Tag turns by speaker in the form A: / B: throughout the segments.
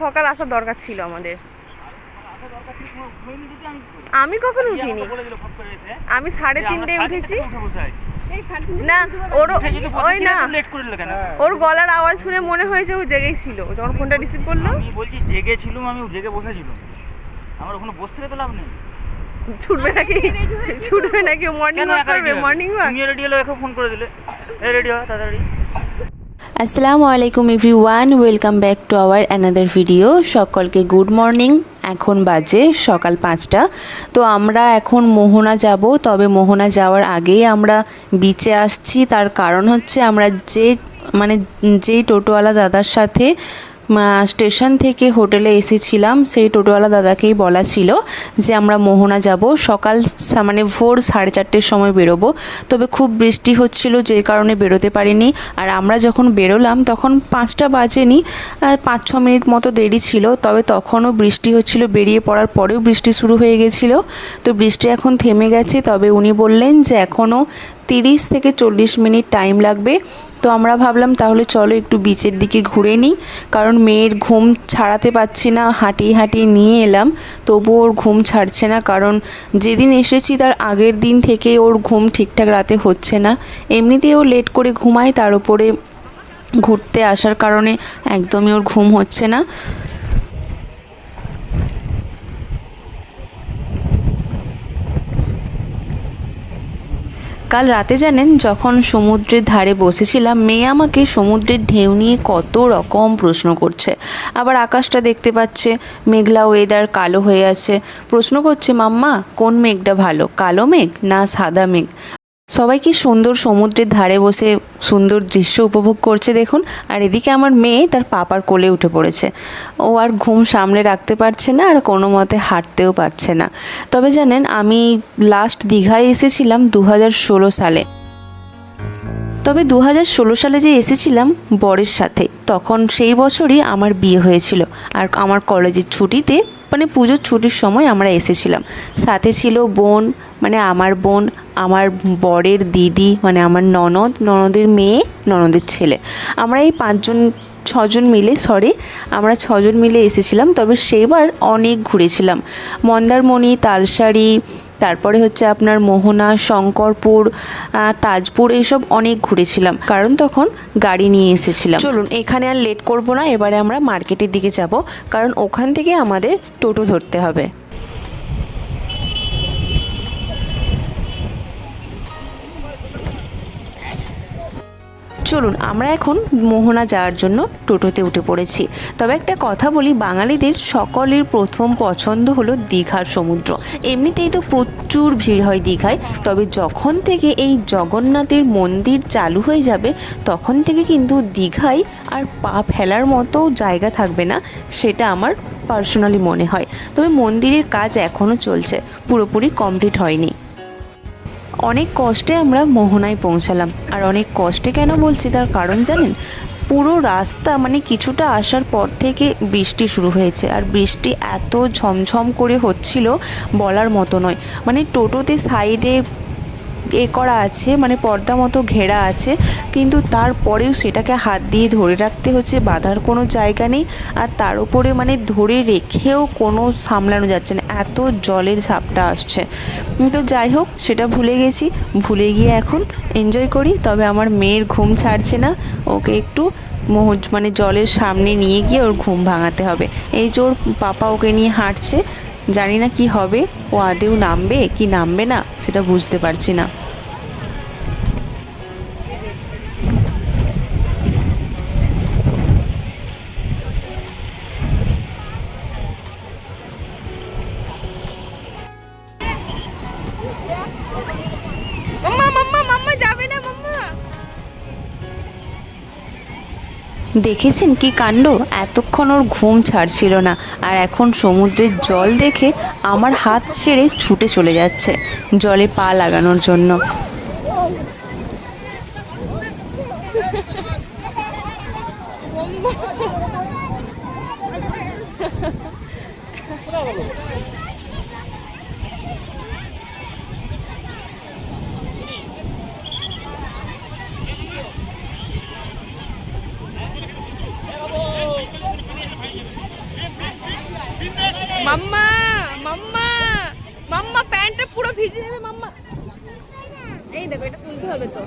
A: সকাল আসার দরকার ছিল আমাদের।
B: আমি
A: কখন উঠিনি? আমি সাড়ে তিনটে উঠেছি। না
B: বসে
A: ওই না
B: কেন?
A: ওর গলার আওয়াজ শুনে মনে হয়েছে ও জেগেই ছিল। যখন ফোনটা রিসিভ করল
B: আমি বলছি জেগে ছিলাম আমি জেগে বসেছিলাম আমার ওখানে বসতে তো লাভ নেই।
A: ছুটবে নাকি? ছুটবে নাকি? মর্নিং ওয়াক করবে? মর্নিং ওয়াক
B: তুমি রেডি হলে একে ফোন করে দিলে। এই রেডি হয় তাড়াতাড়ি।
C: আসসালামু আলাইকুম everyone, welcome back to our another video. সকলকে গুড মর্নিং। এখন বাজে সকাল পাঁচটা। তো আমরা এখন মোহনা যাব। তবে মোহনা যাওয়ার আগেই আমরা বিচে আসছি। তার কারণ হচ্ছে আমরা যে মানে যেই টোটোওয়ালা দাদার সাথে স্টেশন থেকে হোটেলে এসেছিলাম। সেই টোটোওয়ালা দাদাকেই বলা ছিল যে, আমরা মোহনা যাব। সকাল মানে ভোর সাড়ে চারটের সময় বেরোবো। তবে খুব বৃষ্টি হচ্ছিল, যে কারণে বেরোতে পারিনি। আর আমরা যখন বেরোলাম, তখন পাঁচটা বাজেনি। পাঁচ ছ মিনিট মতো দেরি ছিল, তবে তখনও বৃষ্টি হচ্ছিল। বেরিয়ে পড়ার পরেও বৃষ্টি শুরু হয়ে গেছিল। তো বৃষ্টি এখন থেমে গেছে। তবে উনি বললেন যে, এখনও তিরিশ থেকে চল্লিশ মিনিট টাইম লাগবে। তো আমরা ভাবলাম তাহলে চলো একটু বিচের দিকে ঘুরে নিই। কারণ মেয়ের ঘুম ছাড়াতে পারছি না, হাঁটিয়ে হাঁটিয়ে নিয়ে এলাম। তবু ওর ঘুম ছাড়ছে না, কারণ যেদিন এসেছি তার আগের দিন থেকে ওর ঘুম ঠিকঠাক রাতে হচ্ছে না। এমনিতেই ও লেট করে ঘুমায়, তার উপরে ঘুরতে আসার কারণে একদমই ওর ঘুম হচ্ছে না। কাল রাতে জানেন, যখন সমুদ্রের ধারে বসেছিলাম, মেয়ে আমাকে সমুদ্রের ঢেউ নিয়ে কত রকম প্রশ্ন করছে। আবার আকাশটা দেখতে পাচ্ছে, মেঘলা ওয়েদার কালো হয়ে আছে। প্রশ্ন করছে, মাম্মা, কোন মেঘটা ভালো, কালো মেঘ না সাদা মেঘ? সবাই কি সুন্দর সমুদ্রের ধারে বসে সুন্দর দৃশ্য উপভোগ করছে দেখুন? আর এদিকে আমার মেয়ে তার পাপার কোলে উঠে পড়েছে। ও আর ঘুম সামলে রাখতে পারছে না আর কোনো মতে হাঁটতেও পারছে না। তবে জানেন, আমি লাস্ট দীঘায় এসেছিলাম দু হাজার ষোলো সালে। তবে দু ষোলো সালে যে এসেছিলাম বরের সাথে, তখন সেই বছরই আমার বিয়ে হয়েছিল। আর আমার কলেজের ছুটিতে মানে পুজোর ছুটির সময় আমরা এসেছিলাম। সাথে ছিল বোন মানে আমার বোন, আমার বরের দিদি মানে আমার ননদ, ননদের মেয়ে, ননদের ছেলে। আমরা এই পাঁচজন, ছজন মিলে সরি আমরা ছজন মিলে এসেছিলাম, তবে সেবার অনেক ঘুরেছিলাম। মন্দারমণি তালসারি তারপরে হচ্ছে আপনার মোহনা, শঙ্করপুর তাজপুর এইসব অনেক ঘুরেছিলাম। কারণ তখন গাড়ি নিয়ে এসেছিলাম। চলুন, এখানে আর লেট করব না। এবারে আমরা মার্কেটের দিকে যাব। কারণ ওখান থেকে আমাদের টোটো ধরতে হবে। চলুন, আমরা এখন মোহনা যাওয়ার জন্য টোটোতে উঠে পড়েছি। তবে একটা কথা বলি, বাঙালিদের সকলের প্রথম পছন্দ হলো দীঘার সমুদ্র। এমনিতেই তো প্রচুর ভিড় হয় দীঘায়, তবে যখন থেকে এই জগন্নাথের মন্দির চালু হয়ে যাবে, তখন থেকে কিন্তু দীঘায় আর পা ফেলার মতো জায়গা থাকবে না, সেটা আমার পার্সোনালি মনে হয়। তবে মন্দিরের কাজ এখনও চলছে, পুরোপুরি কমপ্লিট হয়নি। অনেক কষ্টে আমরা মোহনায় পৌঁছালাম। আর অনেক কষ্টে কেন বলছি? তার কারণ জানেন? পুরো রাস্তা মানে কিছুটা আসার পর থেকে বৃষ্টি শুরু হয়েছে। আর বৃষ্টি এত ঝমঝম করে হচ্ছিল বলার মতো নয়। মানে টোটোতে সাইডে এ করা আছে মানে পর্দা মতো ঘেরা আছে, কিন্তু তারপরেও সেটাকে হাত দিয়ে ধরে রাখতে হচ্ছে, বাঁধার কোনো জায়গা নেই, আর তার উপরে মানে ধরে রেখেও কোনো সামলানো যাচ্ছে না, এত জলের ঝাপটা আসছে। তো যাই হোক, সেটা ভুলে গেছি, ভুলে গিয়ে এখন এনজয় করি, তবে আমার মেয়ের ঘুম ছাড়ছে না, ওকে একটু মোহ মানে জলের সামনে নিয়ে গিয়ে ওর ঘুম ভাঙাতে হবে। এই ওর পাপা ওকে নিয়ে হাঁটছে জানি না কি হবে। ও আদেও নামবে কি নামবে না সেটা বুঝতে পারছি না। দেখেছেন কি কাণ্ড? এতক্ষণ ওর ঘুম ছাড়ছিল না। আর এখন সমুদ্রের জল দেখে আমার হাত ছেড়ে ছুটে চলে যাচ্ছে, জলে পা লাগানোর জন্য।
A: মাম্মা মাম্মা প্যান্টটা পুরো ভিজে যাবে, মাম্মা। এই দেখো, এটা তুলতে হবে তো।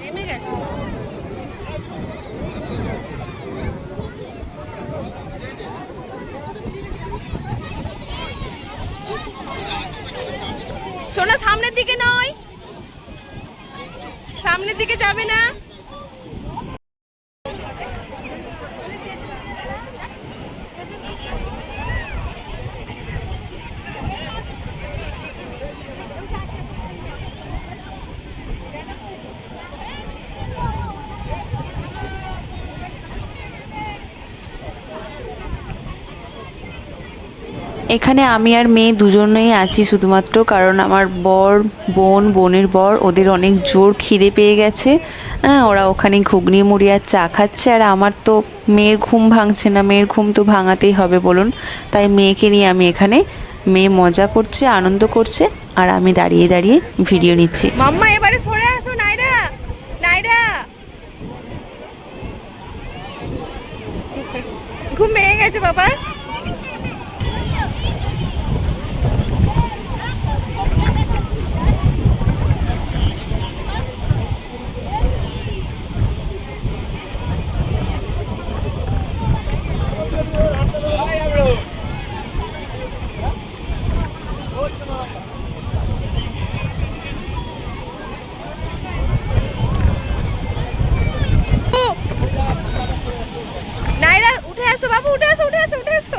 A: নেমে গেছে। সোনা, সামনের দিকে নয়। সামনের দিকে যাবে না।
C: এখানে আমি আর মেয়ে দুজনেই আছি শুধুমাত্র, কারণ আমার বর, বোন, বোনের বর, ওদের অনেক জোর খিদে পেয়ে গেছে। হ্যাঁ ওরা ওখানে ঘুগনি, মুড়ি আর চা খাচ্ছে, আর আমার তো মেয়ের ঘুম ভাঙছে না, মেয়ের ঘুম তো ভাঙাতেই হবে বলুন। তাই মেয়েকে নিয়ে আমি এখানে মেয়ে মজা করছে, আনন্দ করছে, আর আমি দাঁড়িয়ে দাঁড়িয়ে ভিডিও নিচ্ছি।
A: মাম্মা, এবারে সরে আসো নাইরা নাইরা ঘুম ভেঙে গেছে বাবা নাইরা উঠে আসো বাবু উঠে আসো উঠে আসো উঠে আসো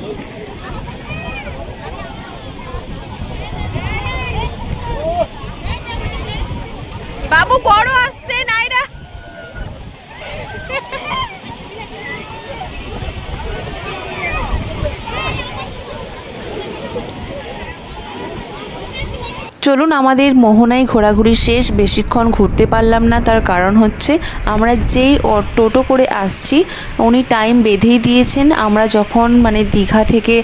A: বাবু বড় আসছে নাইরা
C: চলুন, আমাদের মোহনায় ঘোরাঘুরি শেষ বেশিক্ষণ ঘুরতে পারলাম না। তার কারণ হচ্ছে, আমরা যেই টোটো করে আসছি, উনি টাইম বেঁধেই দিয়েছেন। আমরা যখন মানে দীঘা থেকে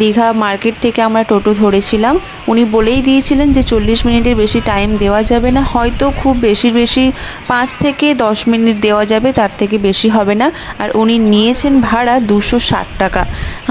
C: দীঘা মার্কেট থেকে আমরা টোটো ধরেছিলাম, উনি বলেই দিয়েছিলেন যে চল্লিশ মিনিটের বেশি টাইম দেওয়া যাবে না। হয়তো খুব বেশি বেশি পাঁচ থেকে দশ মিনিট দেওয়া যাবে, তার থেকে বেশি হবে না। আর উনি নিয়েছেন ভাড়া দুশো ষাট টাকা।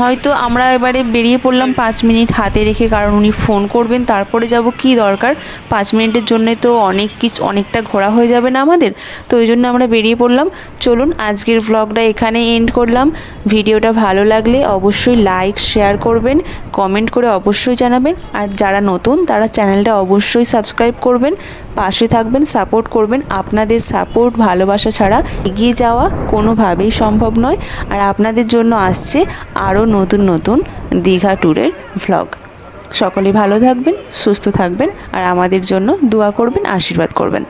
C: হয়তো আমরা এবারে বেরিয়ে পড়লাম পাঁচ মিনিট হাতে রেখে, কারণ উনি ফোন করবেন, তারপরে যাব কি দরকার? পাঁচ মিনিটের জন্য তো অনেক কিছু, অনেকটা ঘোরা হয়ে যাবে না আমাদের। তো ওই জন্য আমরা বেরিয়ে পড়লাম। চলুন, আজকের ভ্লগটা এখানে এন্ড করলাম। ভিডিওটা ভালো লাগলে অবশ্যই লাইক শেয়ার করবেন কমেন্ট করে অবশ্যই জানাবেন। আর যারা নতুন, তারা চ্যানেলটা অবশ্যই সাবস্ক্রাইব করবেন, পাশে থাকবেন সাপোর্ট করবেন। আপনাদের সাপোর্ট ভালোবাসা ছাড়া এগিয়ে যাওয়া কোনোভাবেই সম্ভব নয়। আর আপনাদের জন্য আসছে আরও নতুন নতুন দীঘা ট্যুরের ভ্লগ সকলে ভালো থাকবেন সুস্থ থাকবেন আর আমাদের জন্য দোয়া করবেন আশীর্বাদ করবেন।